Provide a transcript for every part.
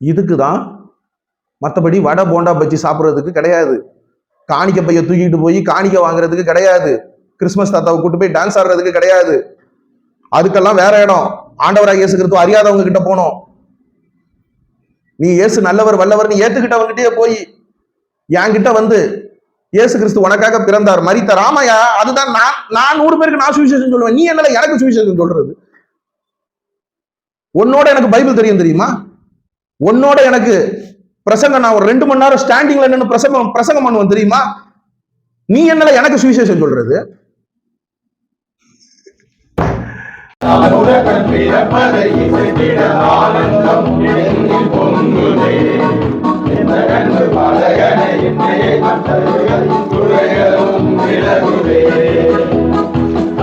இதுக்கு தான் மற்றபடி வடை போண்டா பஜ்ஜி சாப்பிட்றதுக்கு கிடையாது. காணிக்க பைய தூக்கிட்டு போய் காணிக்க வாங்குறதுக்கு கிடையாது. கிறிஸ்மஸ் தாத்தாவை கூட்டு போய் டான்ஸ் ஆடுறதுக்கு கிடையாது. அதுக்கெல்லாம் வேற இடம். ஆண்டவராக இயேசு கிறிஸ்துவ அறியாதவங்க கிட்ட போனோம். நீ இயேசு நல்லவர் வல்லவர் நீ ஏத்துக்கிட்டவங்கிட்டே போய். என்கிட்ட வந்து இயேசு கிறிஸ்து உனக்காக பிறந்தார் மறித்த ராமையா அதுதான் நான் நான் நூறு பேருக்கு நான் சுவிசேஷம் சொல்லுவேன். நீ என்னல எனக்கு சுவிசேஷம் சொல்றது? உன்னோட எனக்கு பைபிள் தெரியும் தெரியுமா? உன்னோட எனக்கு பிரசங்கம் நான் ஒரு ரெண்டு மணி நேரம் ஸ்டாண்டிங்ல நின்று பிரசங்கம் பிரசங்கம் பண்ணுவேன் தெரியுமா? நீ என்னல எனக்கு சுவிசேஷம் சொல்றது?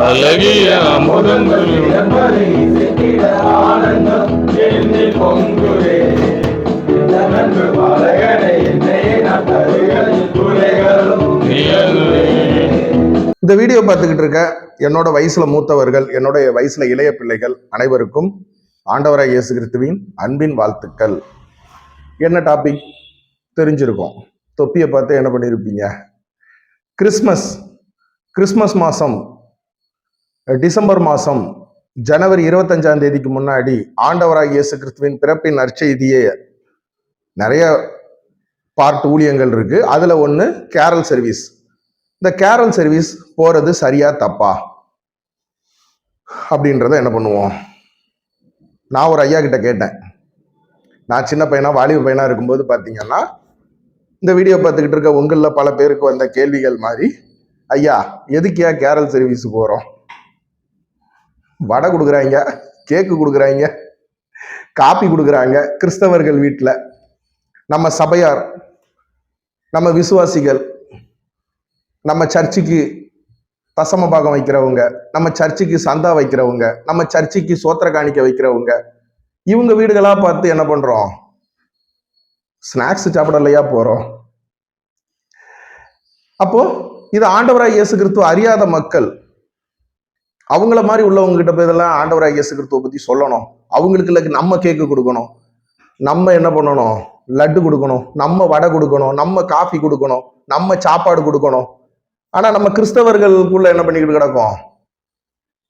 அழகிய பிறப்பதை இந்த வீடியோ பார்த்துக்கிட்டு இருக்க என்னோட வயசுல மூத்தவர்கள் என்னோட வயசுல இளைய பிள்ளைகள் அனைவருக்கும் ஆண்டவராய் இயேசு கிறிஸ்துவின் அன்பின் வாழ்த்துக்கள். என்ன டாபிக் தெரிஞ்சிருக்கும். தொப்பியை பார்த்து என்ன பண்ணியிருப்பீங்க கிறிஸ்மஸ் கிறிஸ்மஸ் மாதம் டிசம்பர் மாதம் ஜனவரி இருபத்தஞ்சாம் தேதிக்கு முன்னாடி ஆண்டவராய் இயேசு கிறிஸ்துவின் பிறப்பின் நற்செய்தியே நிறைய பார்ட் ஊழியங்கள் இருக்கு. அதுல ஒன்று கேரல் சர்வீஸ் இந்த கேரல் சர்வீஸ் போறது சரியா தப்பா? அப்படின்றத என்ன பண்ணுவோம்? நான் ஒரு ஐயா கிட்ட கேட்டேன். நான் சின்ன பையனா வாலிப பையனா இருக்கும்போது பார்த்தீங்கன்னா இந்த வீடியோ பார்த்துக்கிட்டு இருக்க உங்களில் பல பேருக்கு வந்த கேள்விகள் மாதிரி ஐயா எதுக்கியா கேரல் சர்வீஸ் போகிறோம் வடை கொடுக்குறாங்க கேக்கு கொடுக்குறாங்க காப்பி கொடுக்குறாங்க கிறிஸ்தவர்கள் வீட்டில் நம்ம சபையார் நம்ம விசுவாசிகள் நம்ம சர்ச்சுக்கு தசம பாகம் வைக்கிறவங்க நம்ம சர்ச்சுக்கு சந்தா வைக்கிறவங்க நம்ம சர்ச்சுக்கு சோத்திர காணிக்க வைக்கிறவங்க இவங்க வீடுகளாக பார்த்து என்ன பண்ணுறோம் ஸ்நாக்ஸ் சாப்பிடலையா போகிறோம் அப்போ இது ஆண்டவராய் இயேசு கிறிஸ்துவ அறியாத மக்கள். அவங்கள மாதிரி உள்ளவங்க கிட்ட போய் இதெல்லாம் ஆண்டவராய் இயேசு கிறிஸ்துவ பற்றி சொல்லணும். அவங்களுக்கு இல்லை நம்ம கேக்கு கொடுக்கணும். நம்ம என்ன பண்ணணும்? லட்டு கொடுக்கணும். நம்ம வடை கொடுக்கணும். நம்ம காஃபி கொடுக்கணும். நம்ம சாப்பாடு கொடுக்கணும். ஆனா நம்ம கிறிஸ்தவர்களுக்குள்ள என்ன பண்ணிக்கிட்டு கிடக்கும்?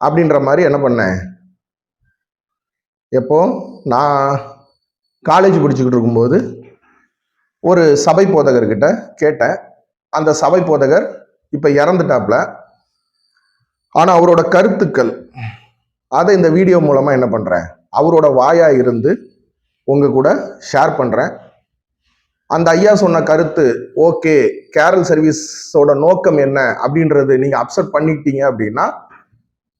அப்படின்ற மாதிரி என்ன பண்ணேன்? எப்போ? நான் காலேஜ் படிச்சுக்கிட்டு இருக்கும்போது ஒரு சபை போதகர்கிட்ட கேட்டேன். அந்த சபை போதகர் இப்போ இறந்துட்டாப்ல. ஆனால் அவரோட கருத்துக்கள் அதை இந்த வீடியோ மூலமாக என்ன பண்ணுறேன் அவரோட வாயாக இருந்து உங்கள் கூட ஷேர் பண்ணுறேன் அந்த ஐயா சொன்ன கருத்து ஓகே கேரல் சர்வீஸோட நோக்கம் என்ன அப்படின்றது நீங்கள் அப்செட் பண்ணிக்கிட்டீங்க அப்படின்னா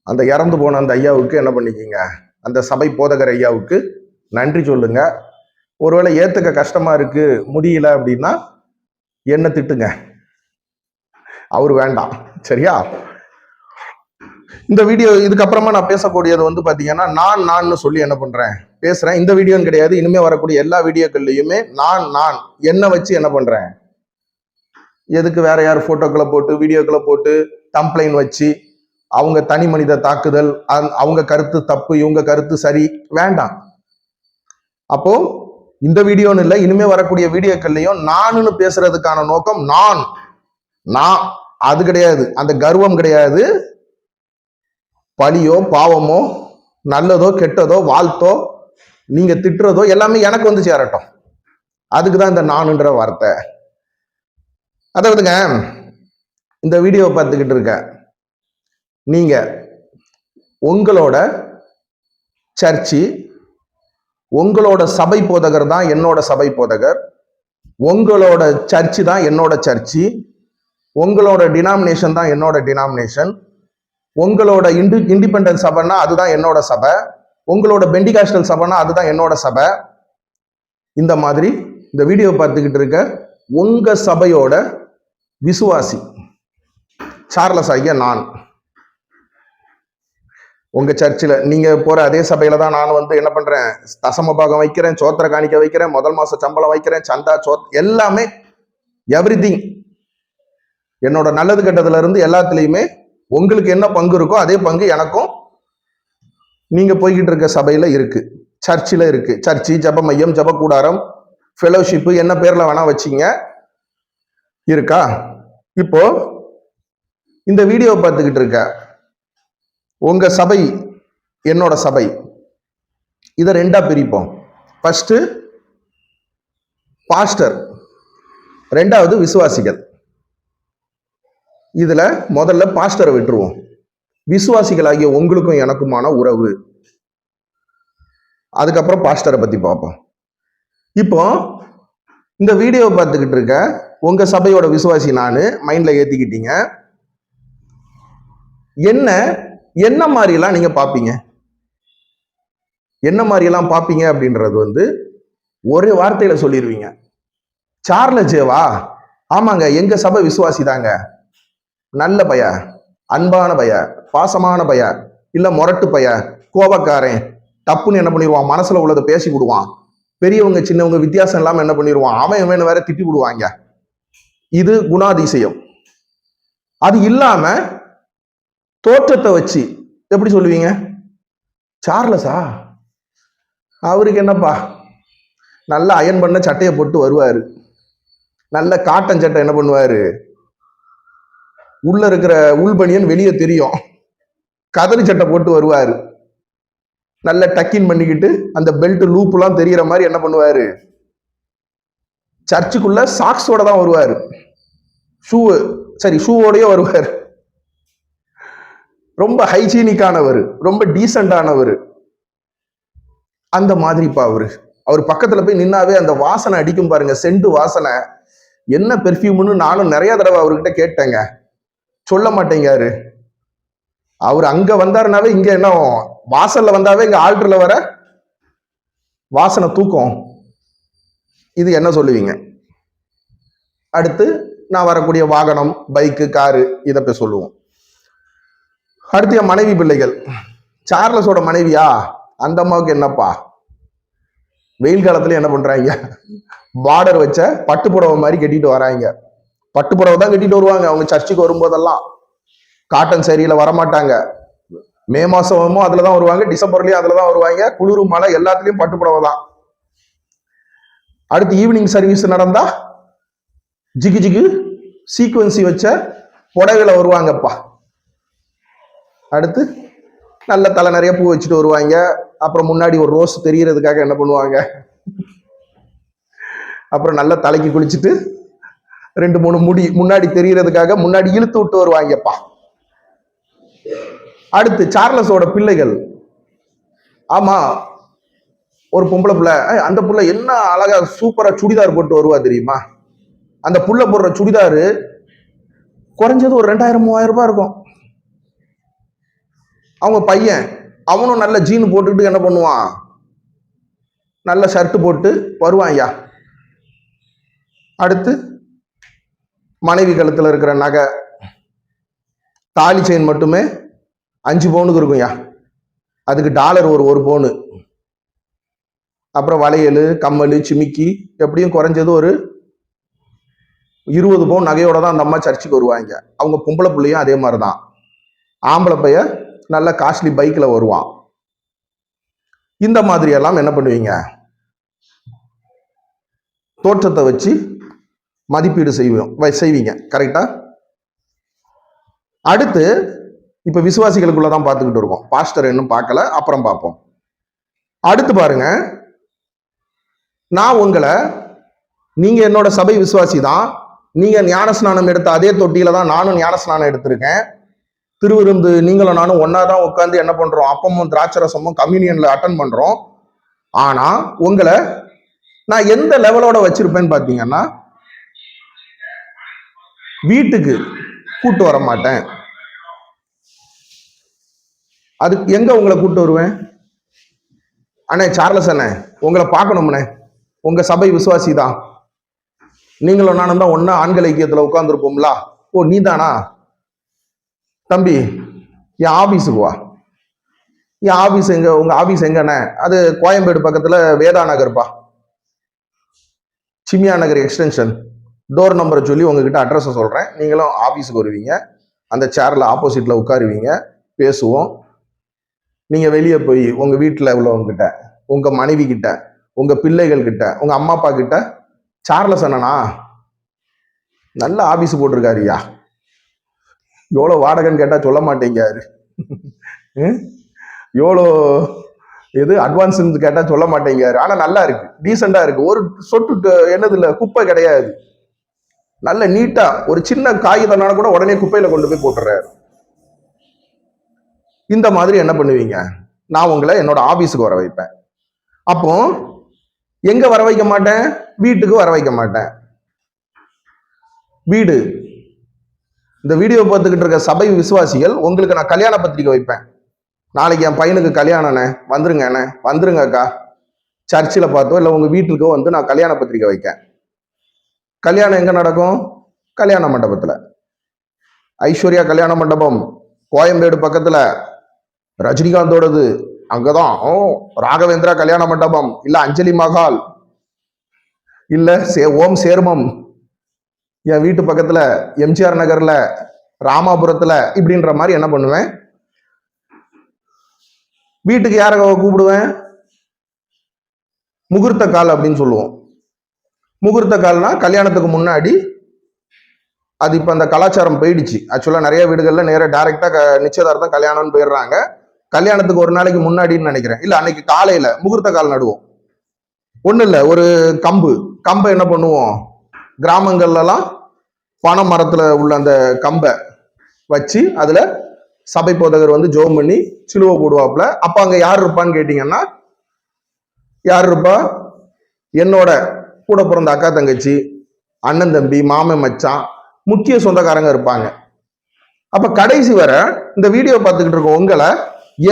அந்த இறந்து போன அந்த ஐயாவுக்கு என்ன பண்ணிக்கிங்க? அந்த சபை போதகர் ஐயாவுக்கு நன்றி சொல்லுங்க. ஒருவேளை ஏற்றுக்க கஷ்டமாக இருக்குது முடியல அப்படின்னா என்ன திட்டுங்க. அவர் வேண்டாம். சரியா? இந்த வீடியோ இதுக்கப்புறமா நான் பேசக்கூடியது வந்து பார்த்தீங்கன்னா நான் நான் சொல்லி என்ன பண்ணுறேன் பேசுறேன். இந்த வீடியோன்னு கிடையாது. இனிமே வரக்கூடிய எல்லா வீடியோக்கள்லையுமே நான் நான் என்ன வச்சு என்ன பண்றேன்? எதுக்கு வேற யார் போட்டோக்களை போட்டு வீடியோக்களை போட்டு கம்ப்ளைண்ட் வச்சு அவங்க தனி மனித தாக்குதல் அவங்க கருத்து தப்பு இவங்க கருத்து சரி வேண்டாம். அப்போ இந்த வீடியோன்னு இல்லை இனிமே வரக்கூடிய வீடியோக்கள்லையும் நானுன்னு பேசுறதுக்கான நோக்கம் நான். நான் அது கிடையாது. அந்த கர்வம் கிடையாது. பழியோ பாவமோ நல்லதோ கெட்டதோ வாழ்த்தோ நீங்க திட்டுறதோ எல்லாமே எனக்கு வந்து சேரட்டும். அதுக்கு தான் இந்த நானுன்ற வார்த்தை. அதாவதுங்க இந்த வீடியோவை பார்த்துக்கிட்டு இருக்க நீங்க உங்களோட சர்ச்சு உங்களோட சபை போதகர் தான் என்னோட சபை போதகர். உங்களோட சர்ச்சு தான் என்னோட சர்ச்சு. உங்களோட டினாமினேஷன் தான் என்னோட டினாமினேஷன் உங்களோட இண்டு இண்டிபெண்டன்ஸ் சபைன்னா அதுதான் என்னோட சபை. உங்களோட பெண்டிகாஸ்டல் சபைன்னா அதுதான் என்னோட சபை. இந்த மாதிரி இந்த வீடியோ பார்த்துக்கிட்டு இருக்க உங்க சபையோட விசுவாசி சார்லஸ் ஆகிய நான். உங்க சர்ச்சில் நீங்க போற அதே சபையில தான் நான் வந்து என்ன பண்றேன்? தசம பாகம் வைக்கிறேன் சோத்திர காணிக்க வைக்கிறேன் முதல் மாச சம்பளம் வைக்கிறேன் சந்தா சோத் எல்லாமே எவ்ரி என்னோட நல்லது கெட்டதுல இருந்து எல்லாத்துலயுமே உங்களுக்கு என்ன பங்கு இருக்கோ அதே பங்கு எனக்கும் நீங்க போய்கிட்டு இருக்க சபையில இருக்கு. சர்ச்சில் இருக்கு. சர்ச்சு ஜப மையம் ஜப கூடாரம் ஃபெலோஷிப்பு என்ன பேர்ல வேணா வச்சிங்க. இருக்கா? இப்போ இந்த வீடியோ பார்த்துக்கிட்டு இருக்க. உங்க சபை என்னோட சபை. இதை ரெண்டா பிரிப்போம். ஃபர்ஸ்ட் பாஸ்டர் ரெண்டாவது விசுவாசிகள். இதுல முதல்ல பாஸ்டரை விட்டுருவோம். விசுவாசிகளாகிய உங்களுக்கும் எனக்குமான உறவு. அதுக்கப்புறம் பாஸ்டரை பற்றி பார்ப்போம். இப்போ இந்த வீடியோவை பார்த்துக்கிட்டு இருக்க உங்கள் சபையோட விசுவாசி நான் மைண்டில் ஏற்றிக்கிட்டீங்க என்ன என்ன மாதிரிலாம் நீங்கள் பார்ப்பீங்க? என்ன மாதிரிலாம் பார்ப்பீங்க அப்படின்றது வந்து ஒரே வார்த்தையில் சொல்லிடுவீங்க சார்ல ஜேவா ஆமாங்க எங்கள் சபை விசுவாசி தாங்க. நல்ல பைய அன்பான பைய பாசமான பைய இல்ல முரட்டு பைய கோபக்காரன் டப்புன்னு என்ன பண்ணிடுவான் மனசுல உள்ளதை பேசி விடுவான். பெரியவங்க சின்னவங்க வித்தியாசம் இல்லாம என்ன பண்ணிடுவான் அவன் இவன் வேற திட்டி விடுவாங்க. இது குணாதிசயம். அது இல்லாம தோற்றத்தை வச்சு எப்படி சொல்லுவீங்க? சார்லஸா அவருக்கு என்னப்பா? நல்ல அயன் பண்ண சட்டையை போட்டு வருவாரு. நல்ல காட்டன் சட்டை என்ன பண்ணுவாரு? உள்ள இருக்கிற உள்பனியன் வெளியே தெரியும். கதறி சட்டை போட்டு வருவாரு. நல்ல டக்கின் பண்ணிக்கிட்டு அந்த பெல்ட் லூப்லாம் தெரியற மாதிரி என்ன பண்ணுவாரு? சர்ச்சுக்குள்ள சாக்ஸோட தான் வருவார். ஷூ சரி ஷூவோடய வருவார். ரொம்ப ஹைஜீனிக்கானவர் ரொம்ப டீசெண்டானவர் அந்த மாதிரிப்பா அவரு. அவர் பக்கத்துல போய் நின்னாவே அந்த வாசனை அடிக்கும் பாருங்க செண்டு வாசனை. என்ன பெர்ஃப்யூம்னு நானும் நிறைய தடவை அவர்கிட்ட கேட்டேங்க. சொல்ல மாட்டேங்காரு அவர் அங்க வந்தாருனாவே இங்க என்ன வாசல்ல வந்தாவே இங்க ஆல்டர்ல வர வாசனை தூக்கம். இது என்ன சொல்லுவீங்க? அடுத்து நான் வரக்கூடிய வாகனம் பைக்கு காரு இதை போய் சொல்லுவோம். அடுத்து என் மனைவி பிள்ளைகள். சார்லஸோட மனைவியா? அந்த அம்மாவுக்கு என்னப்பா? வெயில் காலத்துல என்ன பண்றாங்க? பார்டர் வச்ச பட்டு புடவை மாதிரி கட்டிட்டு வராங்க. பட்டு புடவை தான் கட்டிட்டு வருவாங்க. அவங்க சர்ச்சுக்கு வரும்போதெல்லாம். காட்டன் சேரியில வரமாட்டாங்க. மே மாசமும் அதுல தான் வருவாங்க. டிசம்பர்லயும் அதுல தான் வருவாங்க. குளிர் மழை எல்லாத்துலயும் பட்டு புடவை தான். அடுத்து ஈவினிங் சர்வீஸ் நடந்தா ஜிகு ஜிகு சீக்வன்சி வச்ச புடவையில வருவாங்கப்பா. அடுத்து நல்ல தலை நிறைய பூ வச்சுட்டு வருவாங்க. அப்புறம் முன்னாடி ஒரு ரோஸ் தெரியறதுக்காக என்ன பண்ணுவாங்க? அப்புறம் நல்ல தலைக்கு குளிச்சுட்டு ரெண்டு மூணு முடி முன்னாடி தெரியறதுக்காக முன்னாடி இழுத்து விட்டு வருவாங்கப்பா. அடுத்து சார்லஸோட பிள்ளைகள். ஆமா ஒரு பொம்பளை பிள்ளை. அந்த புள்ள என்ன அழகா சூப்பரா சுடிதார் போட்டு வருவா தெரியுமா? அந்த புள்ள போடுற சுடிதாரு குறைஞ்சது ஒரு ரெண்டாயிரம் மூவாயிரம் ரூபாய் இருக்கும். அவங்க பையன் அவனும் நல்ல ஜீன் போட்டுக்கிட்டு என்ன பண்ணுவான்? நல்ல ஷர்ட் போட்டு வருவான் ஐயா அடுத்து மனைவி கழுத்தில் இருக்கிற நகை தாலி செயின் மட்டுமே அஞ்சு பவுனுக்கு இருக்கும்யா அதுக்கு டாலர் ஒரு ஒரு பவுனு. அப்புறம் வளையல் கம்மல் சிமிக்கி எப்படியும் குறைஞ்சது ஒரு இருபது பவுன் நகையோட தான் அந்த அம்மா சர்ச்சுக்கு வருவாங்க. அவங்க பொம்பளை பிள்ளையும் அதே மாதிரி தான் ஆம்பளை பையன் நல்ல காஸ்ட்லி பைக்கில் வருவான். இந்த மாதிரியெல்லாம் என்ன பண்ணுவீங்க? தோற்றத்தை வச்சு மதிப்பீடு செய்வோம் செய்வீங்க. கரெக்டா அடுத்து இப்ப விசுவாசிகளுக்குள்ள தான் பார்த்துக்கிட்டு இருக்கோம். பாஸ்டர் இன்னும் பார்க்கல அப்புறம் பார்ப்போம். அடுத்து பாருங்க நான் உங்களை நீங்க என்னோட சபை விசுவாசி தான். நீங்க ஞானஸ்நானம் எடுத்த அதே தொட்டியில தான் நானும் ஞானஸ்நானம் எடுத்திருக்கேன். திருவிருந்து நீங்களும் நானும் ஒன்னா தான் உட்காந்து என்ன பண்றோம்? அப்பமும் திராட்சரசமும் கம்யூனியன்ல அட்டன் பண்றோம். ஆனா உங்களை நான் எந்த லெவலோட வச்சிருப்பேன்னு பாத்தீங்கன்னா வீட்டுக்கு கூட்டு வர மாட்டேன் அதுக்கு எங்க உங்களை கூட்டு வருவேன்? அண்ணே சார்லஸ் அண்ணே உங்களை பார்க்கணும்ண்ணே உங்க சபை விசுவாசி தான் நீங்களும் நானும் தான் ஒன்னா ஆண்கள் ஐக்கியத்துல உட்காந்துருப்போம்ல ஓ நீதானா? தம்பி என் ஆபீஸுக்கு வா. என் ஆபீஸ் எங்க உங்க ஆபீஸ் எங்கண்ணே? அது கோயம்பேடு பக்கத்துல வேதா நகர்ப்பா சிமியா நகர் எக்ஸ்டென்ஷன். டோர் நம்பரை சொல்லி உங்ககிட்ட அட்ரஸை சொல்கிறேன் நீங்களும் ஆஃபீஸுக்கு வருவீங்க. அந்த சேரில் ஆப்போசிட்டில் உட்காருவீங்க. பேசுவோம். நீங்கள் வெளியே போய் உங்கள் வீட்டில் உள்ளவங்ககிட்ட உங்கள் மனைவி கிட்ட உங்கள் பிள்ளைகள் கிட்ட உங்கள் அம்மா அப்பா கிட்ட சார்லஸ் அண்ணனா நல்ல ஆபீஸ் போட்டிருக்காருயா எவ்வளோ வாடகைன்னு கேட்டால் சொல்ல மாட்டேங்காரு ம்? எவ்வளோ எது அட்வான்ஸ் கேட்டால் சொல்ல மாட்டேங்கிறாரு ஆனால் நல்லா இருக்கு. டீசெண்டாக இருக்கு. ஒரு சொட்டு என்னது இல்லை குப்பை கிடையாது. நல்ல நீட்டா ஒரு சின்ன காகிதம்னால கூட உடனே குப்பையில கொண்டு போய் போட்டுறாரு இந்த மாதிரி என்ன பண்ணுவீங்க? நான் உங்களை என்னோட ஆபீஸுக்கு வர வைப்பேன். அப்போ எங்க வர வைக்க மாட்டேன்? வீட்டுக்கு வர வைக்க மாட்டேன். வீடு. இந்த வீடியோ பார்த்துக்கிட்டு இருக்க சபை விசுவாசிகள் உங்களுக்கு நான் கல்யாண பத்திரிக்கை வைப்பேன். நாளைக்கு என் பையனுக்கு கல்யாணண்ணே வந்துருங்க அண்ணே வந்துருங்க அக்கா. சர்ச்சில் பார்த்தோ இல்லை உங்கள் வீட்டுக்கோ வந்து நான் கல்யாண பத்திரிக்கை வைக்கேன். கல்யாணம் எங்கே நடக்கும்? கல்யாண மண்டபத்தில். ஐஸ்வர்யா கல்யாண மண்டபம் கோயம்பேடு பக்கத்தில். ரஜினிகாந்தோடது அங்கதான். ஓ ராகவேந்திரா கல்யாண மண்டபம் இல்ல அஞ்சலி மகால் இல்ல சே ஓம் சேர்மம். என் வீட்டு பக்கத்துல எம்ஜிஆர் நகர்ல ராமாபுரத்துல இப்படின்ற மாதிரி என்ன பண்ணுவேன்? வீட்டுக்கு யாரை கூப்பிடுவேன்? முகூர்த்த கால் அப்படின்னு சொல்லுவோம். முகூர்த்த கால்னா கல்யாணத்துக்கு முன்னாடி அது இப்போ அந்த கலாச்சாரம் போயிடுச்சு. ஆக்சுவலாக நிறைய வீடுகளில் நேராக டேரெக்டாக நிச்சயதார்த்தம் கல்யாணம்னு போயிடுறாங்க. கல்யாணத்துக்கு ஒரு நாளைக்கு முன்னாடின்னு நினைக்கிறேன். இல்லை அன்னைக்கு காலையில் முகூர்த்த கால் நடுவோம். ஒன்றும் இல்லை ஒரு கம்பு. கம்பை என்ன பண்ணுவோம்? கிராமங்கள்லலாம் பனை மரத்தில் உள்ள அந்த கம்பை வச்சு அதில் சபை போதகர் வந்து ஜோம் பண்ணி சிலுவை போடுவாப்புல. அப்போ அங்கே யார் இருப்பான்னு கேட்டிங்கன்னா யார் இருப்பா? என்னோட கூட பிறந்த அக்கா தங்கச்சி அண்ணன் தம்பி மாமன் மச்சான் முக்கிய சொந்தக்காரங்க இருப்பாங்க. அப்ப கடைசி வர இந்த வீடியோ பார்த்துக்கிட்டு இருக்க உங்களை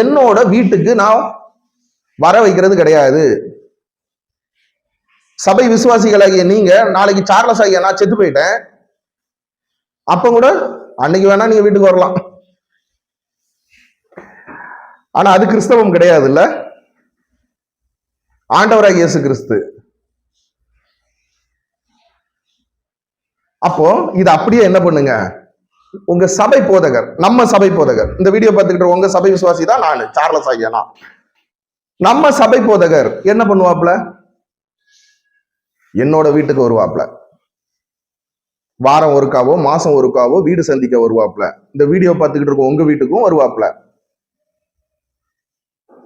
என்னோட வீட்டுக்கு நான் வர வைக்கிறது கிடையாது. சபை விசுவாசிகளாகிய நீங்க நாளைக்கு சார்லஸ் ஆகிய நான் செத்து போயிட்டேன். அப்ப கூட அன்னைக்கு வேணா நீங்க வீட்டுக்கு வரலாம். ஆனா அது கிறிஸ்தவம் கிடையாது இல்ல ஆண்டவராக இயேசு கிறிஸ்து. அப்போ இது அப்படியே என்ன பண்ணுங்க? உங்க சபை போதகர் நம்ம சபை போதகர். இந்த வீடியோ பார்த்துக்கிட்டு இருக்க உங்க சபை விசுவாசி தான் நான் சார்லஸ் ஆகியனா நம்ம சபை போதகர் என்ன பண்ணுவாப்ல என்னோட வீட்டுக்கு வருவாப்ல வாரம் ஒருக்காவோ மாசம் ஒருக்காவோ வீடு சந்திக்க வருவாப்ல இந்த வீடியோ பார்த்துக்கிட்டு இருக்க உங்க வீட்டுக்கும் வருவாப்ல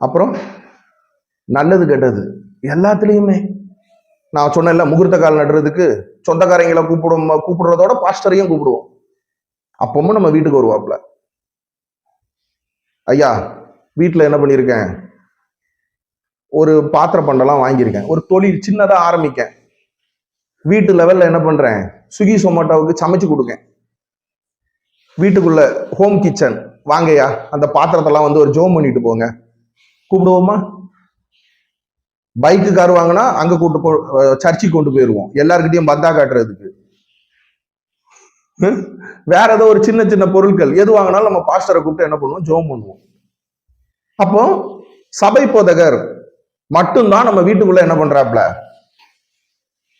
அப்புறம் நல்லது கெட்டது எல்லாத்துலேயுமே. நான் சொன்னேன்ல முகூர்த்த கால் நடுறதுக்கு சொந்தக்காரங்களை கூப்பிடும் கூப்பிடுறதோட பாஸ்டரையும் கூப்பிடுவோம். அப்பவும் நம்ம வீட்டுக்கு வருவாப்ல ஐயா வீட்டில் என்ன பண்ணியிருக்கேன் ஒரு பாத்திர பண்டெல்லாம் வாங்கியிருக்கேன். ஒரு தொழில் சின்னதாக ஆரம்பிக்கேன். வீட்டு லெவலில் என்ன பண்ணுறேன் ஸ்விக்கி சொமேட்டோவுக்கு சமைச்சு கொடுங்க வீட்டுக்குள்ள ஹோம் கிச்சன் வாங்கய்யா அந்த பாத்திரத்தெல்லாம் வந்து ஒரு ஜோம் பண்ணிட்டு போங்க. கூப்பிடுவோமா? பைக்கு கார் வாங்கினா அங்க கூட்டு போ சர்ச்சுக்கு கொண்டு போயிருவோம். எல்லாருக்கிட்டையும் பந்தா காட்டுறதுக்கு. வேற ஏதோ ஒரு சின்ன சின்ன பொருட்கள் எது வாங்கினாலும் நம்ம பாஸ்டரை கூப்பிட்டு என்ன பண்ணுவோம்? ஜோம் பண்ணுவோம். அப்போ சபை போதகர் மட்டும்தான் நம்ம வீட்டுக்குள்ள என்ன பண்றாப்ல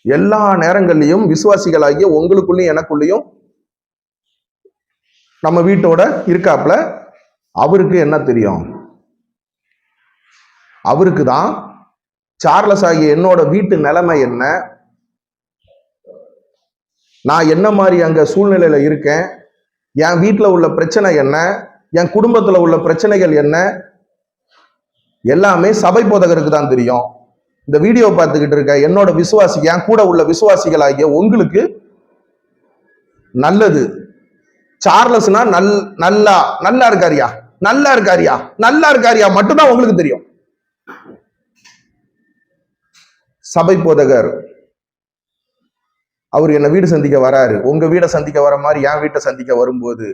எல்லா நேரங்கள்லையும் விசுவாசிகளாகிய உங்களுக்குள்ளயும் எனக்குள்ளயும் நம்ம வீட்டோட இருக்காப்ல அவருக்கு என்ன தெரியும்? அவருக்கு தான் சார்லஸ் ஆகிய என்னோட வீட்டு நிலைமை என்ன? நான் என்ன மாதிரி அங்க சூழ்நிலையில இருக்கேன்? என் வீட்டில் உள்ள பிரச்சனை என்ன? என் குடும்பத்துல உள்ள பிரச்சனைகள் என்ன? எல்லாமே சபை போதகருக்கு தான் தெரியும். இந்த வீடியோ பார்த்துக்கிட்டு இருக்க என்னோட விசுவாசி என் கூட உள்ள விசுவாசிகள் ஆகிய உங்களுக்கு நல்லது. சார்லஸ்னா நல் நல்லா நல்லா இருக்காரியா நல்லா இருக்காரியா நல்லா இருக்காரியா மட்டும்தான் உங்களுக்கு தெரியும். சபை போதகர். அவர் என்னை வீடு சந்திக்க வராரு. உங்க வீடை சந்திக்க வர மாதிரி என் வீட்டை சந்திக்க வரும்போது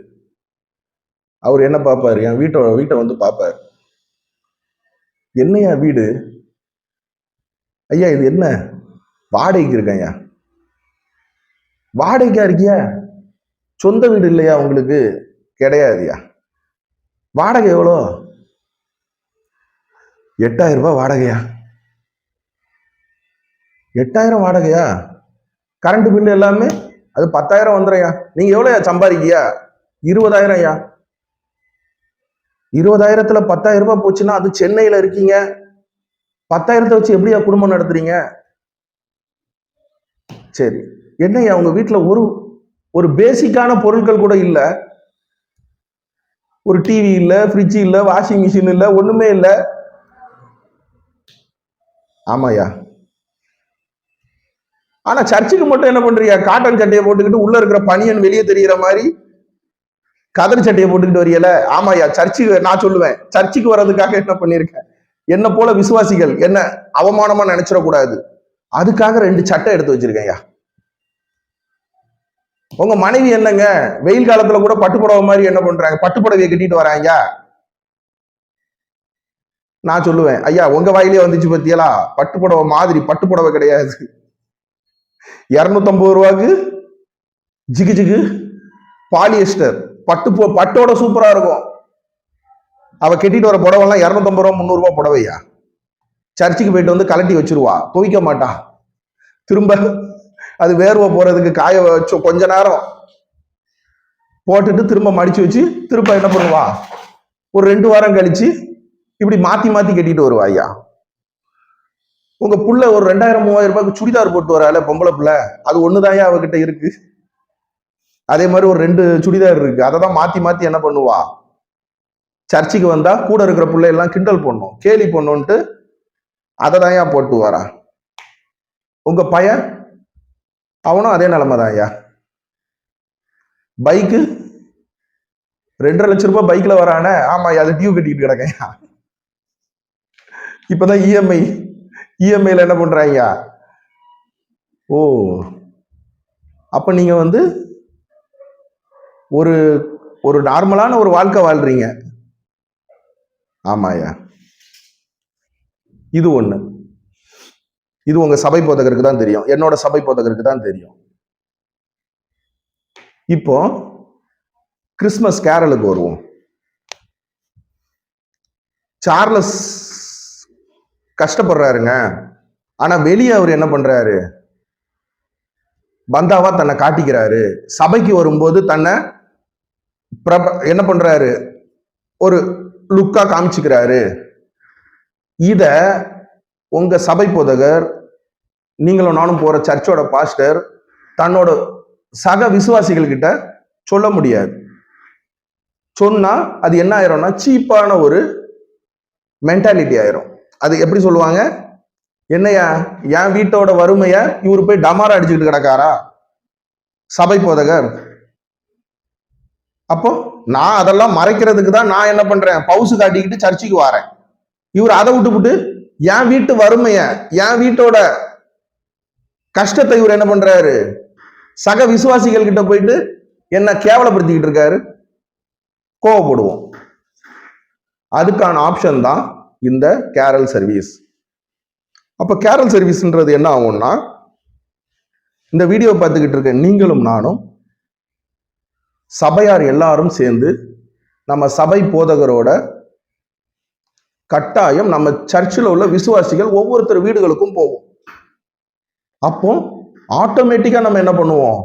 அவர் என்ன பார்ப்பாரு? என் வீட்டை வீட்டை வந்து பார்ப்பார். என்னையா வீடு? ஐயா இது என்ன? வாடகைக்கு இருக்கேன்யா. வாடகைக்கா இருக்கியா? சொந்த வீடு இல்லையா உங்களுக்கு? கிடையாதுயா. வாடகை எவ்வளோ? எட்டாயிரம் ரூபாய் வாடகையா? எட்டாயிரம் வாடகையா? கரண்ட் பில்லு எல்லாமே? அது பத்தாயிரம் வந்துடும்யா நீங்க எவ்வளோயா சம்பாதிக்கியா? இருபதாயிரம் ஐயா இருபதாயிரத்துல பத்தாயிரம் ரூபாய் போச்சுன்னா அது சென்னையில இருக்கீங்க. பத்தாயிரத்தை வச்சு எப்படியா குடும்பம் நடத்துறீங்க? சரி. என்னய்யா உங்க வீட்டில் ஒரு ஒரு பேசிக்கான பொருட்கள் கூட இல்லை. ஒரு டிவி இல்லை ஃப்ரிட்ஜ் இல்லை வாஷிங் மிஷின் இல்லை ஒண்ணுமே இல்லை. ஆமாயா ஆனா சர்ச்சுக்கு மட்டும் என்ன பண்றியா காட்டன் சட்டையை போட்டுக்கிட்டு உள்ள இருக்கிற பனியன் வெளியே தெரிகிற மாதிரி கதர் சட்டையை போட்டுக்கிட்டு வரியல? ஆமாய்யா சர்ச்சுக்கு நான் சொல்லுவேன். சர்ச்சுக்கு வர்றதுக்காக என்ன பண்ணியிருக்கேன் என்ன போல விசுவாசிகள் என்ன அவமானமா நினைச்சிடக்கூடாது. அதுக்காக ரெண்டு சட்டை எடுத்து வச்சிருக்கேன்யா. உங்க மனைவி என்னங்க? வெயில் காலத்துல கூட பட்டு மாதிரி என்ன பண்றாங்க? பட்டு புடவையை கட்டிட்டு வராங்க நான் சொல்லுவேன் ஐயா உங்க வாயிலே வந்துச்சு பத்தியலா? பட்டு புடவை மாதிரி பட்டு புடவை கிடையாது. இரநூத்தம்பது ரூபாய்க்கு ஜிகு ஜிகு பாலியஸ்டர் பட்டு போ பட்டோட சூப்பரா இருக்கும். அவ கட்டிட்டு வர புடவைலாம் இரநூத்தம்பது ரூபா முந்நூறுரூவா புடவையா? சர்ச்சுக்கு போயிட்டு வந்து கலட்டி வச்சிருவா. துவைக்க மாட்டா. திரும்ப அது வேர்வை போறதுக்கு காய வச்சு கொஞ்ச நேரம் போட்டுட்டு திரும்ப மடிச்சு வச்சு திரும்ப என்ன பண்ணுவா? ஒரு ரெண்டு வாரம் கழிச்சு இப்படி மாத்தி மாத்தி கட்டிட்டு வருவா ஐயா. உங்க புள்ள ஒரு ரெண்டாயிரம் மூவாயிரம் ரூபாய்க்கு சுடிதார் போட்டு வரால பொம்பளை புள்ள. அது ஒண்ணுதான் அவகிட்ட இருக்கு? அதே மாதிரி ஒரு ரெண்டு சுடிதார் இருக்கு. அதை தான் மாத்தி மாத்தி என்ன பண்ணுவா? சர்ச்சுக்கு வந்தா கூட இருக்கிற பிள்ளை எல்லாம் கிண்டல் பண்ணும். கேலி பண்ணுன்ட்டு அதை தான் போட்டு வரா. உங்க பையன்? அவனும் அதே நிலைமை தான் ஐயா பைக்கு? ரெண்டரை லட்சம் ரூபாய் பைக்ல வரானே? ஆமா அது டியூ கட்டிட்டு கிடக்கையா இப்பதான் இஎம்ஐ இஎம்ஐயில் என்ன பண்ணுறாங்க ஓ அப்போ நீங்கள் வந்து ஒரு ஒரு நார்மலான ஒரு வாழ்க்கை வாழ்றீங்க. ஆமாயா இது ஒன்று இது உங்கள் சபை போதகருக்கு தான் தெரியும். என்னோட சபை போதகருக்கு தான் தெரியும். இப்போ கிறிஸ்மஸ் கேரலுக்கு வருவோம். சார்லஸ் கஷ்டப்படுறாருங்க. ஆனா வெளியே அவர் என்ன பண்றாரு? பந்தாவா தன்னை காட்டிக்கிறாரு. சபைக்கு வரும்போது தன்னை பிரப என்ன பண்றாரு? ஒரு லுக்கா காமிச்சுக்கிறாரு. இத உங்க சபை போதகர் நீங்களும் நானும் போற சர்ச்சோட பாஸ்டர் தன்னோட சக விசுவாசிகள் கிட்ட சொல்ல முடியாது. சொன்னா அது என்ன ஆயிரும்னா சீப்பான ஒரு மென்டாலிட்டி ஆயிரும். அது எப்படி சொல்லுவாங்க? என்னையா? என் வீட்டோட வறுமைய இவரு போய் டமாரா அடிச்சுக்கிட்டு கிடக்காரா? சபை போதகர். அப்போ நான் அதெல்லாம் மறைக்கிறதுக்கு தான் நான் என்ன பண்றேன்? பவுசு காட்டிக்கிட்டு சர்ச்சைக்கு வாரேன். இவர் அதை விட்டுப்புட்டு என் வீட்டு வறுமைய என் வீட்டோட கஷ்டத்தை இவர் என்ன பண்றாரு? சக விசுவாசிகள் கிட்ட போயிட்டு என்ன கேவலப்படுத்திக்கிட்டு இருக்காரு. கோவப்படுவோம். அதுக்கான ஆப்ஷன் தான் இந்த கேரல் சர்வீஸ். அப்போ கேரல் சர்வீஸ்ன்றது என்ன ஆகும்னா இந்த வீடியோ பார்த்துக்கிட்டு இருக்க நீங்களும் நானும் சபையார் எல்லாரும் சேர்ந்து நம்ம சபை போதகரோட கட்டாயம் நம்ம சர்ச்சில் உள்ள விசுவாசிகள் ஒவ்வொருத்தர் வீடுகளுக்கும் போவோம் அப்போ ஆட்டோமேட்டிக்காக நம்ம என்ன பண்ணுவோம்?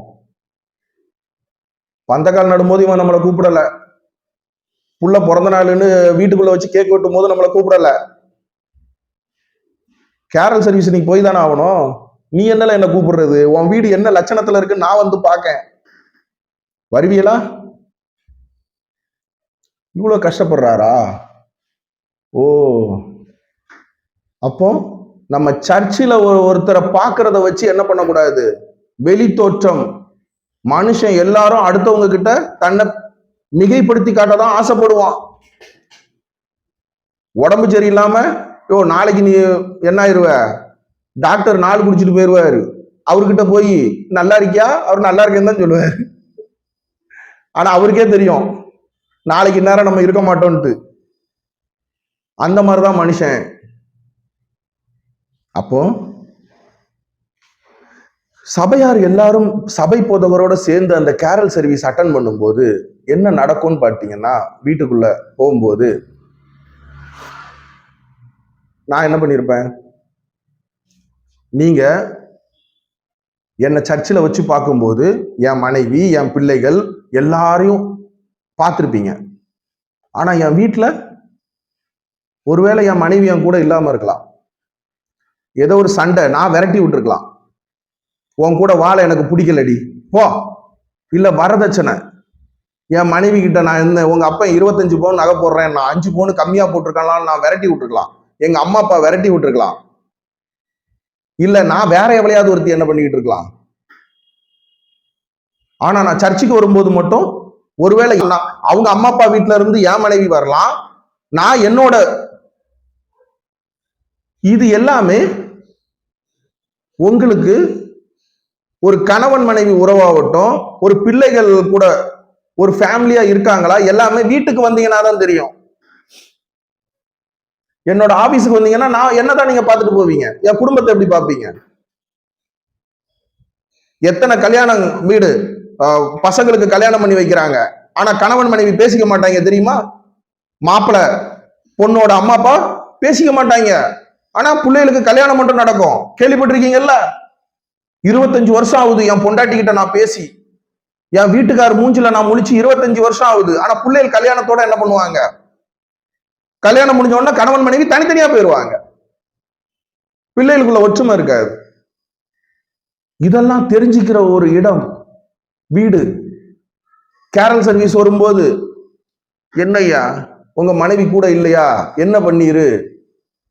பந்தக்கால் நடும்போது இவன் நம்மளை கூப்பிடல. புள்ள பிறந்த நாளுன்னு வீட்டுக்குள்ள வச்சு கேக் வெட்டும் போது நம்மளை கூப்பிடல. கேரல் சர்வீஸ் நீ போய் தானே ஆகணும். நீ என்னல என்ன கூப்பிடுறது? உன் வீடு என்ன லட்சணத்துல இருக்கு? நான் வந்து பார்க்கேன். வருவியலா இவ்வளவு கஷ்டப்படுறாரா? ஓ. அப்போ நம்ம சர்ச்சில் ஒரு ஒருத்தரை பார்க்கறத வச்சு என்ன பண்ணக்கூடாது? வெளி தோற்றம் மனுஷன் எல்லாரும் அடுத்தவங்க கிட்ட தன்னை மிகைப்படுத்தி காட்ட தான் ஆசைப்படுவான். உடம்பு சரியில்லாம யோ நாளைக்கு நீ என்ன ஆயிருவ டாக்டர் நாள் குடிச்சிட்டு போயிருவாரு. அவர்கிட்ட போய் நல்லா இருக்கியா? அவர் நல்லா இருக்கேன்னு தான் சொல்லுவார். ஆனா அவருக்கே தெரியும். நாளைக்கு நேரம் நம்ம இருக்க மாட்டோம்ட்டு அந்த மாதிரிதான் மனுஷன். அப்போ சபையார் எல்லாரும் சபை போதவரோட சேர்ந்து அந்த கேரல் சர்வீஸ் அட்டன் பண்ணும்போது என்ன நடக்கும்னு பார்த்தீங்கன்னா வீட்டுக்குள்ள போகும்போது நான் என்ன பண்ணியிருப்பேன் நீங்க என்னை சர்ச்சில் வச்சு பார்க்கும்போது என் மனைவி என் பிள்ளைகள் எல்லாரையும் பார்த்துருப்பீங்க. ஆனா என் வீட்டில் ஒருவேளை என் மனைவி என் கூட இல்லாம இருக்கலாம். ஏதோ ஒரு சண்டை நான் விரட்டி விட்டுருக்கலாம். உன் கூட வாழ எனக்கு பிடிக்கலடி. போ. இல்லை வரதட்சணை. என் மனைவி கிட்ட நான் இருந்தேன். உங்க அப்பா இருபத்தஞ்சு பவுன் நகை போடுறேன். நான் அஞ்சு பவுன் கம்மியா போட்டிருக்கலாம் நான் விரட்டி விட்டுருக்கலாம். எங்க அம்மா அப்பா விரட்டி விட்டுருக்கலாம். இல்ல நான் வேற எவ்வளையாவது ஒருத்தி என்ன பண்ணிக்கிட்டு இருக்கலாம். ஆனா நான் சர்ச்சுக்கு வரும்போது மட்டும் ஒருவேளை அவங்க அம்மா அப்பா வீட்ல இருந்து என் மனைவி வரலாம். நான் என்னோட இது எல்லாமே உங்களுக்கு ஒரு கணவன் மனைவி உறவாகட்டும் ஒரு பிள்ளைகள் கூட ஒரு ஃபேமிலியா இருக்காங்களா எல்லாமே வீட்டுக்கு வந்தீங்கன்னா தான் தெரியும். என்னோட ஆபீஸுக்கு வந்தீங்கன்னா நான் என்னதான் நீங்க பார்த்துட்டு போவீங்க? என் குடும்பத்தை எப்படி பார்ப்பீங்க? எத்தனை கல்யாணம் வீடு பசங்களுக்கு கல்யாணம் பண்ணி வைக்கிறாங்க. ஆனா கணவன் மனைவி பேசிக்க மாட்டாங்க தெரியுமா? மாப்பிள்ளை பொண்ணோட அம்மா அப்பா பேசிக்க மாட்டாங்க. ஆனா பிள்ளைகளுக்கு கல்யாணம் மட்டும் நடக்கும். கேள்விப்பட்டிருக்கீங்கல்ல? இருபத்தஞ்சு வருஷம் ஆகுது என் பொண்டாட்டி கிட்ட நான் பேசி என் வீட்டுக்கார் மூஞ்சில நான் முழிச்சு இருபத்தஞ்சு வருஷம் ஆகுது ஆனா பிள்ளைகள் கல்யாணத்தோட என்ன பண்ணுவாங்க? கல்யாணம் முடிஞ்ச உடனே கணவன் மனைவி தனித்தனியா போயிடுவாங்க பிள்ளைகளுக்குள்ள ஒற்றுமை இருக்காது. இதெல்லாம் தெரிஞ்சுக்கிற ஒரு இடம் வீடு. கேரல் சர்வீஸ் வரும்போது என்னய்யா உங்க மனைவி கூட இல்லையா? என்ன பண்ணீரு?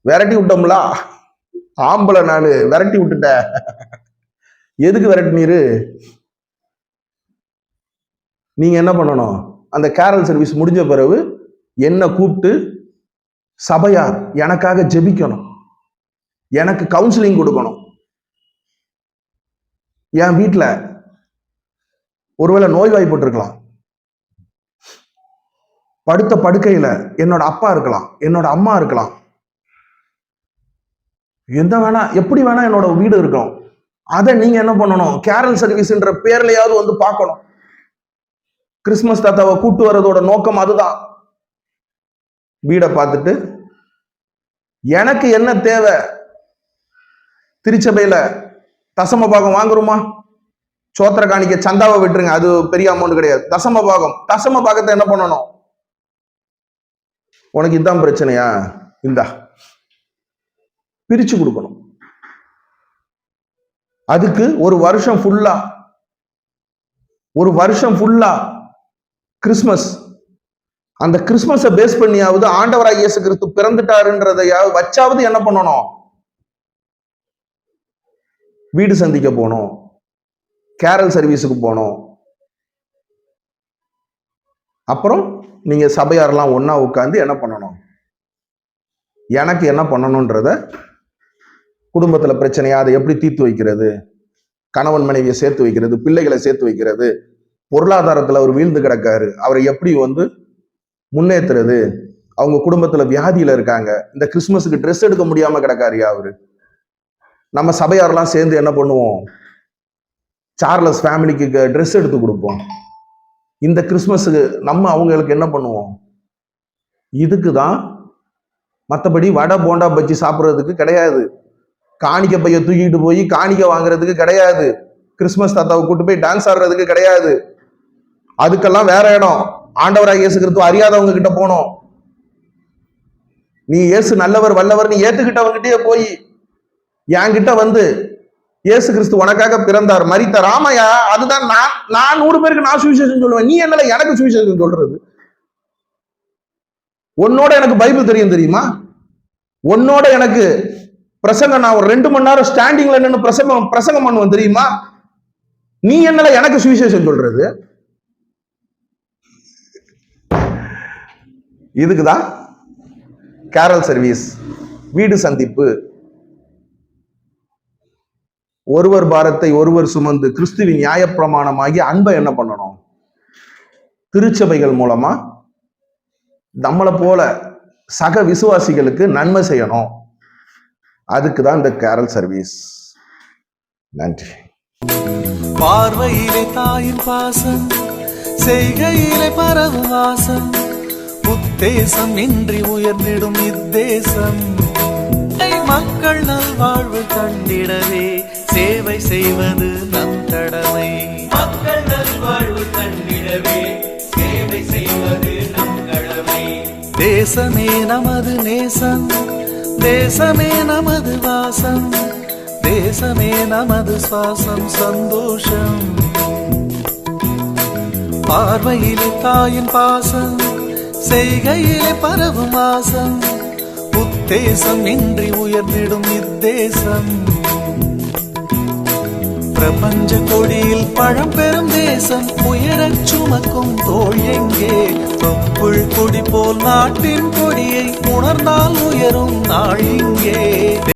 விரட்டி விட்டோம்ல? ஆம்பளை நானு விரட்டி விட்டுட்டேன். எதுக்கு விரட்டினீர் நீங்கள் என்ன பண்ணணும்? அந்த கேரல் சர்வீஸ் முடிஞ்ச பிறகு என்னை கூப்பிட்டு சபையார் எனக்காக ஜெபிக்கணும். எனக்கு கவுன்சிலிங் கொடுக்கணும். என் வீட்டில் ஒருவேளை நோய்வாய்ப்பட்டிருக்கலாம். படுத்த படுக்கையில் என்னோட அப்பா இருக்கலாம் என்னோட அம்மா இருக்கலாம். எந்த வேணா எப்படி வேணா என்னோட வீடு இருக்கும். அதை நீங்க என்ன பண்ணணும்? கேரல் சர்வீஸ்ன்ற பேர்லயாவது வந்து பார்க்கணும். கிறிஸ்மஸ் தாத்தாவை கூட்டு வர்றதோட நோக்கம் அதுதான். வீடை பார்த்துட்டு எனக்கு என்ன தேவை? திருச்சபையில தசம பாகம் வாங்குறோமா? சோத்திர காணிக்க சந்தாவை விட்டுருங்க அது பெரிய அமௌண்ட் கிடையாது. தசம பாகம். தசம பாகத்தை என்ன பண்ணணும்? உனக்கு இதான் பிரச்சனையா? இந்தா. பிரிச்சு கொடுக்கணும். அதுக்கு ஒரு வருஷம் ஃபுல்லா ஒரு வருஷம் ஃபுல்லா கிறிஸ்மஸ் அந்த கிறிஸ்மஸை பேஸ் பண்ணியாவது ஆண்டவராய் இயேசு கிறிஸ்து பிறந்துட்டாருன்றதையாவது வச்சாவது என்ன பண்ணணும்? வீடு சந்திக்க போகணும். கேரல் சர்வீஸுக்கு போகணும். அப்புறம் நீங்க சபையாரெல்லாம் ஒன்றா உட்காந்து என்ன பண்ணணும்? எனக்கு என்ன பண்ணணுன்றத குடும்பத்துல பிரச்சனையா? அதை எப்படி தீர்த்து வைக்கிறது? கணவன் மனைவியை சேர்த்து வைக்கிறது பிள்ளைகளை சேர்த்து வைக்கிறது. பொருளாதாரத்துல அவர் வீழ்ந்து கிடக்காரு. அவரை எப்படி வந்து முன்னேற்றுறது அவங்க குடும்பத்துல வியாதியில இருக்காங்க. இந்த கிறிஸ்மஸுக்கு ட்ரெஸ் எடுக்க முடியாம கிடக்காருயா அவரு? நம்ம சபையாரெல்லாம் சேர்ந்து என்ன பண்ணுவோம்? சார்லஸ் ஃபேமிலிக்கு ட்ரெஸ் எடுத்து கொடுப்போம். இந்த கிறிஸ்மஸுக்கு நம்ம அவங்களுக்கு என்ன பண்ணுவோம்? இதுக்கு தான் மற்றபடி வடை போண்டா பஜ்ஜி சாப்பிட்றதுக்கு கிடையாது. காணிக்க பைய தூக்கிட்டு போய் காணிக்க வாங்குறதுக்கு கிடையாது. கிறிஸ்மஸ் தாத்தாவை கூட்டு போய் டான்ஸ் ஆடுறதுக்கு கிடையாது. அதுக்கெல்லாம் வேற இடம். ஆண்டவராக இயேசு அறியாதவங்க கிட்ட போனோம். நீ இயேசு நல்லவர் வல்லவர் நீ ஏத்துக்கிட்டவங்கிட்டே போய். என்கிட்ட வந்து இயேசு கிறிஸ்து உனக்காக பிறந்தார் மறித்த ராமையா அதுதான் நான் நான் நூறு பேருக்கு நான் சுவிசேஷம் சொல்லுவேன். நீ என்னல எனக்கு சுவிசேஷம் சொல்றது? உன்னோட எனக்கு பைபிள் தெரியும் தெரியுமா? உன்னோட எனக்கு பிரசங்கம் நான் ஒரு ரெண்டு மணி நேரம் ஸ்டாண்டிங்ல நின்று பிரசங்கம் பிரசங்கம் பண்ணுவோம் தெரியுமா? நீ என்னல எனக்கு சுவிசேஷம் சொல்றது? இதுக்குதான் கேரல் சர்வீஸ் வீடு சந்திப்பு. ஒருவர் பாரத்தை ஒருவர் சுமந்து கிறிஸ்துவின் நியாயப்பிரமாணமாகி அன்பை என்ன பண்ணணும்? திருச்சபைகள் மூலமா நம்மளை போல சக விசுவாசிகளுக்கு நன்மை செய்யணும். அதுக்கு தான் இந்த கேரல் சர்வீஸ். நன்றி. பார்வையிலே தாயின் பாசம் செய்கையிலே பரவும் வாசம் உத்தேசம் இன்றி உயர்ந்திடும் இத்தேசம் மக்கள் நல்வாழ்வு கண்டிடவே சேவை செய்வது நம் கடமை. மக்கள் நல்வாழ்வு கண்டிடவே சேவை செய்வது நம் கடமை. தேசமே நமது நேசம் தேசமே நமது வாசம் தேசமே நமது சுவாசம் சந்தோஷம். பார்வையிலே தாயின் பாசம் செய்கையிலே பரவும் வாசம் உத்தேசம் இன்றி உயர்ந்திடும் இத்தேசம். பிரபஞ்ச கொடியில் பழம் பெறும் தேசம் உயரச் சுமக்கும் தோல் எங்கே? தொப்புள் கொடி போல் நாட்டின் கொடியை உணர்ந்தால் உயரும் நாள் இங்கே.